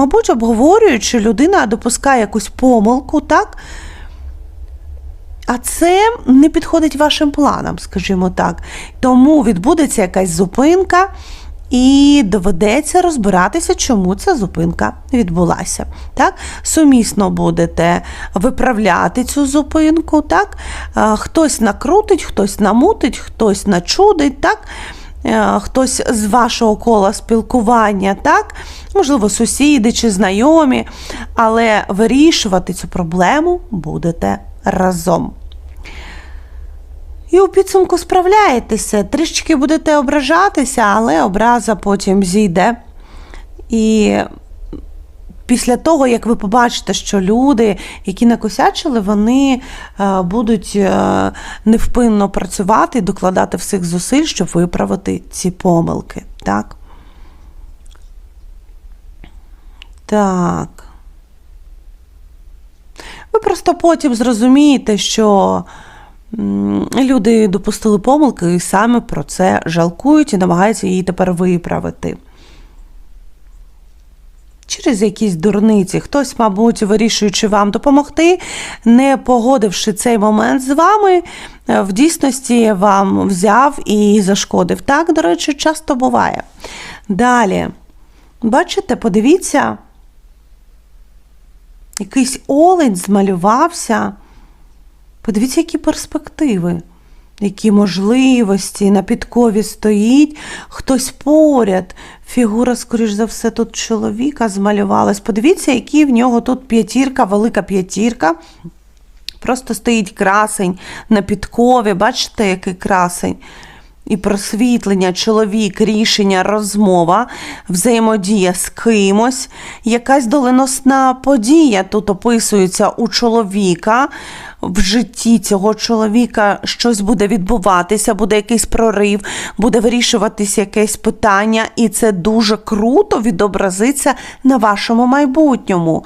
Мабуть, обговорюючи, людина допускає якусь помилку, так? А це не підходить вашим планам, скажімо так. Тому відбудеться якась зупинка, і доведеться розбиратися, чому ця зупинка відбулася. Так? Сумісно будете виправляти цю зупинку. Так? Хтось накрутить, хтось намутить, хтось начудить. Так? Е, Хтось з вашого кола спілкування, так? можливо, сусіди чи знайомі, але вирішувати цю проблему будете разом. І у підсумку справляєтеся, трішечки будете ображатися, але образа потім зійде. І після того, як ви побачите, що люди, які накосячили, вони е, будуть е, невпинно працювати і докладати всіх зусиль, щоб виправити ці помилки. Так. Так. Ви просто потім зрозумієте, що люди допустили помилки і саме про це жалкують і намагаються її тепер виправити. Через якісь дурниці. Хтось, мабуть, вирішуючи вам допомогти, не погодивши цей момент з вами, е, в дійсності вам взяв і зашкодив. Так, до речі, часто буває. Далі. Бачите, подивіться, якийсь олень змалювався. Подивіться, які перспективи, які можливості на підкові стоїть, хтось поряд. Фігура, скоріш за все, тут чоловіка змалювалась. Подивіться, які в нього тут п'ятірка, велика п'ятірка. Просто стоїть красень на підкові. Бачите, який красень? І просвітлення, чоловік, рішення, розмова, взаємодія з кимось, якась доленосна подія тут описується у чоловіка. В житті цього чоловіка щось буде відбуватися, буде якийсь прорив, буде вирішуватися якесь питання, і це дуже круто відобразиться на вашому майбутньому.